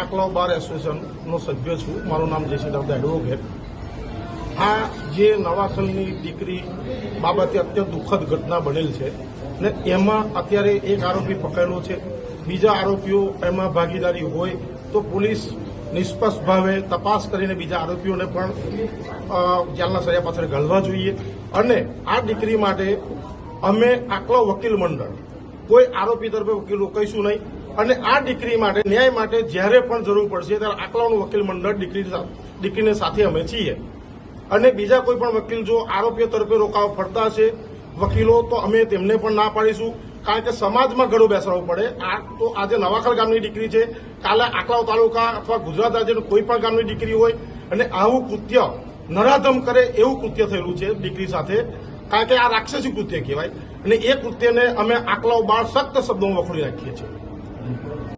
આકલાવ બાર એસોસિએશનનો સભ્ય છું. મારું નામ જયસિંહ એડવોકેટ. આ જે નવાખલની દીકરી બાબતે અત્યંત દુઃખદ ઘટના બનેલ છે ને એમાં અત્યારે એક આરોપી પકડેલો છે. બીજા આરોપીઓ એમાં ભાગીદારી હોય તો પોલીસ નિષ્પક્ષ ભાવે તપાસ કરીને બીજા આરોપીઓને પણ જેલના સળિયા પાછળ ઘાલવા જોઈએ. અને આ દીકરી માટે અમે આકલો વકીલ મંડળ કોઈ આરોપી તરફે વકીલો કહીશું નહીં. અને આ દીકરી માટે, ન્યાય માટે જ્યારે પણ જરૂર પડશે, ત્યારે આકલાનું વકીલ મંડળ દીકરી દીકરીને સાથે અમે છીએ. અને બીજા કોઈ પણ વકીલ જો આરોપીઓ તરફે રોકાવા ફરતા હશે, વકીલો તો અમે તેમને પણ ના પાડીશું. કારણ કે સમાજમાં ઘણું બેસાડવું પડે. આ તો આજે નવાખર ગામની દીકરી છે. કાલે આકલાવ તાલુકા અથવા ગુજરાત રાજ્યનું કોઈ પણ ગામની દીકરી હોય. અને આવું કૃત્ય નરાધમ કરે એવું કૃત્ય થયેલું છે દીકરી સાથે. કારણ કે આ રાક્ષસી કૃત્ય કહેવાય. અને એ કૃત્યને અમે આકલાવ બાળ સખ્ત શબ્દોમાં વખોડી નાખીએ છીએ.